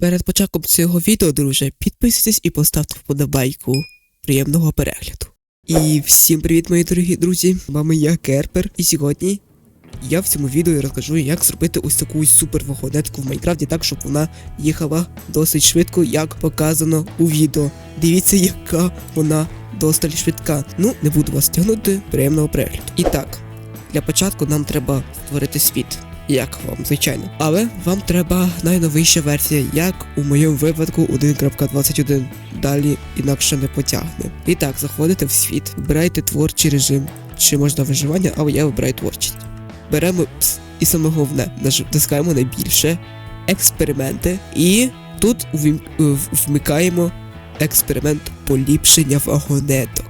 Перед початком цього відео, друже, підписуйтесь і поставте вподобайку. Приємного перегляду. І всім привіт, мої дорогі друзі! Вами я Керпер, і сьогодні я в цьому відео розкажу, як зробити ось таку супер вагонетку в Майнкрафті, так щоб вона їхала досить швидко, як показано у відео. Дивіться, яка вона досталь швидка. Ну, не буду вас тягнути, приємного перегляду. І так, для початку нам треба створити світ. Як вам, звичайно. Але вам треба найновіша версія, як у моєму випадку 1.21. Далі інакше не потягне. І так, заходите в світ, вибирайте творчий режим, чи можна виживання, але я вибираю творчість. Беремо пс, і саме головне, натискаємо найбільше експерименти, і тут вмикаємо експеримент поліпшення вагонеток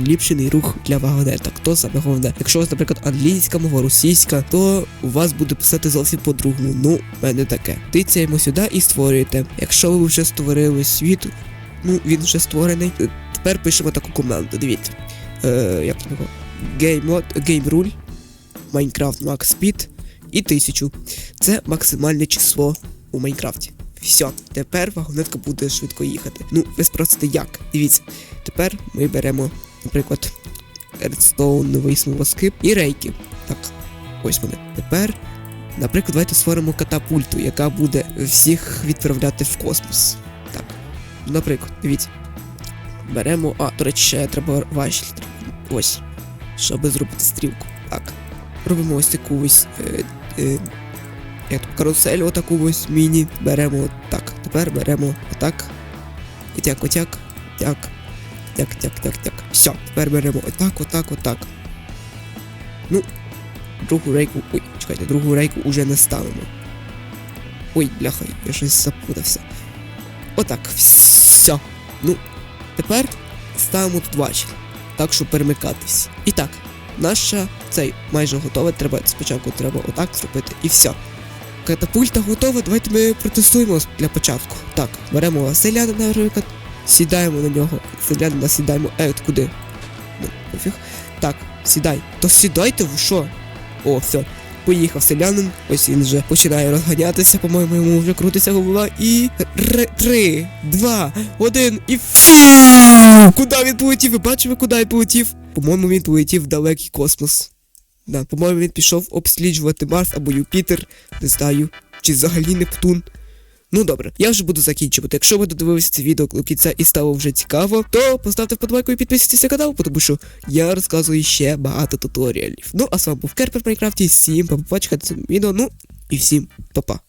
поліпшений рух для вагонеток. То саме головне. Якщо у вас, наприклад, англійська мова, російська, то у вас буде писати зовсім по-другому. Ну, в мене таке. Тицяємо сюди і створюєте. Якщо ви вже створили світ, ну він вже створений. Тепер пишемо таку команду. Дивіться. Е, як там його? Game game Minecraft Max Speed і 1000. Це максимальне число у Майнкрафті. Все, тепер вагонетка буде швидко їхати. Ну, ви спросите як. Дивіться, тепер ми беремо наприклад, Redstone, новий смолоскип і рейки. Так, ось вони. Тепер, наприклад, давайте створимо катапульту, яка буде всіх відправляти в космос. Так. Наприклад, дивіться. Беремо. А, до речі, ще треба важіль. Ось. Щоб зробити стрілку. Так. Робимо ось таку ось. Е, е, карусель, отаку ось міні. Беремо так. Тепер беремо отак. Отяк, отяк, отяк. Так, так, так, так. Все, тепер беремо отак, отак, отак. Ну, другу рейку. Ой, чекайте, другу рейку уже не ставимо. Ой, бляха, я щось запутався. Отак, все. Ну, тепер ставимо тут важіль. Так, щоб перемикатись. І так, наша цей майже готова. Треба спочатку треба отак зробити і все. Катапульта готова, давайте ми протестуємо для початку. Так, беремо Василя, наприклад, Сідаємо на нього. Селянина сідаємо. Е, от куди? Ну, пофіг. Так, сідай. То сідайте ви що? О, все. Поїхав селянин. Ось він вже починає розганятися, по-моєму, йому вже крутиться голова. І. Р- Три, два, один і фу! Куди він полетів? Ви бачили, куди він полетів? По-моєму, він полетів в далекий космос. Да, по-моєму, він пішов обсліджувати Марс або Юпітер. Не знаю. Чи взагалі Нептун. Ну добре, я вже буду закінчувати. Якщо ви додивилися це відео до кінця і стало вже цікаво, то поставте вподобайку і підписуйтесь на канал, тому що я розказую ще багато туторіалів. Ну а з вами був Керпер Майнкрафті. Всім па-па, чекайте відео, ну і всім па-па.